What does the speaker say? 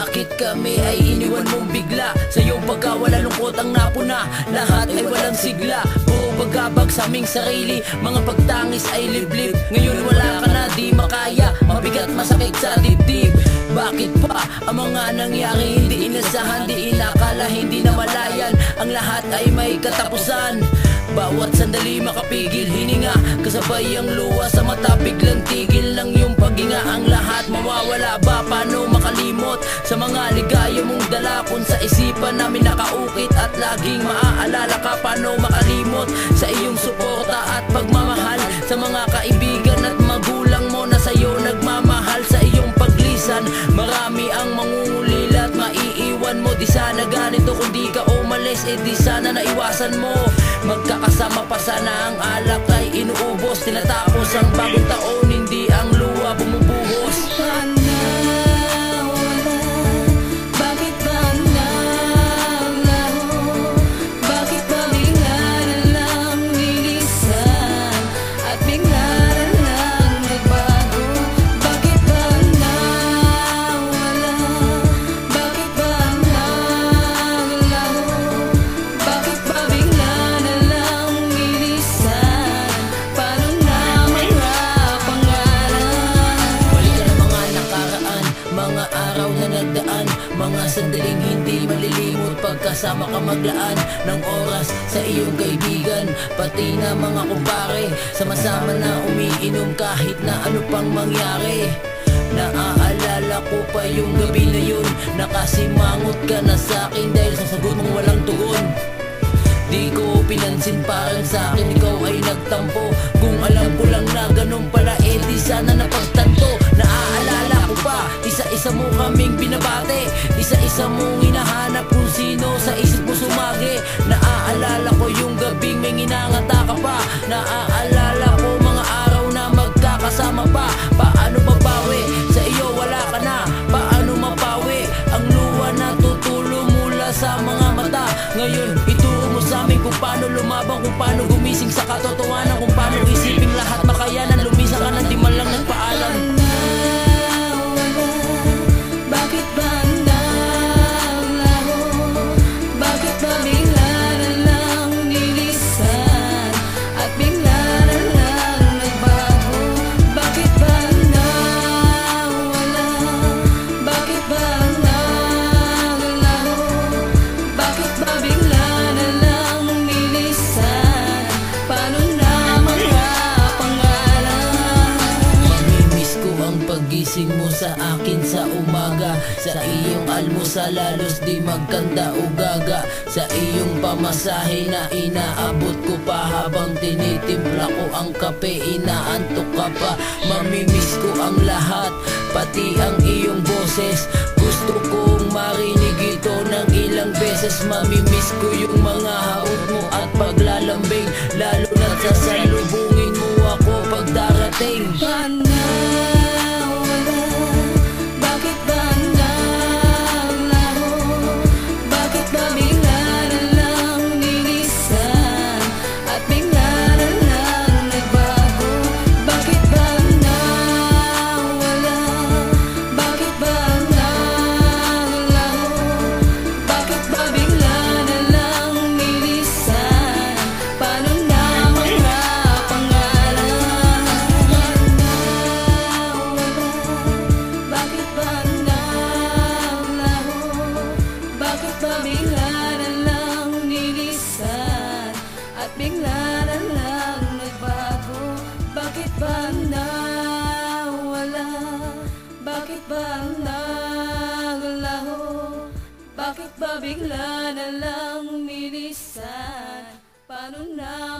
Bakit kami ay iniwan mong bigla? Sa iyong pagkawala lungkot ang napuna Lahat ay walang sigla. Puro bagabag sa aming sarili. Mga pagtangis ay liblib. Ngayon wala ka na di makaya. Mabigat masakit sa dibdib. Bakit pa ang mga nangyari? Hindi inasahan, di inakala, hindi na malayan Ang lahat ay may katapusan. Bawat sandali makapigil hininga. Kasabay ang luwa sa mata Biglang Sa mga ligaya mong dala Kung sa isipan namin nakaukit At laging maaalala ka Paano makalimot? Sa iyong suporta at pagmamahal? Sa mga kaibigan at magulang mo Na sa'yo nagmamahal Sa iyong paglisan Marami ang mangungulila at maiiwan mo. Di sana ganito kung di ka umalis Eh di sana naiwasan mo. Magkakasama pa sana ang alak ay inuubos Tinatapos ang bagong taon Pagkasama ka maglaan ng oras sa iyong kaibigan. Pati na mga kumpare Sama-sama na umiinom kahit na ano pang mangyari. Naaalala ko pa yung gabi na yun. Nakasimangot ka na sa akin Dahil sa sagot mong walang tugon. Di ko pinansin parang sa akin ikaw ay nagtampo. Kung alam ko lang na ganun pala eh di sana napagtanto. Naaalala ko pa, isa-isa mo kaming binabate. Isa-isa mong gumising sa Sa iyong almusal halos di magkanda o gaga. Sa iyong pamasahe na inaabot ko pa Habang tinitimpla ko ang kape inaantok ka pa. Mamimiss ko ang lahat pati ang iyong boses. Gusto kong marinig ito ng ilang beses. Mamimiss ko yung bigla na lang minsan Paano na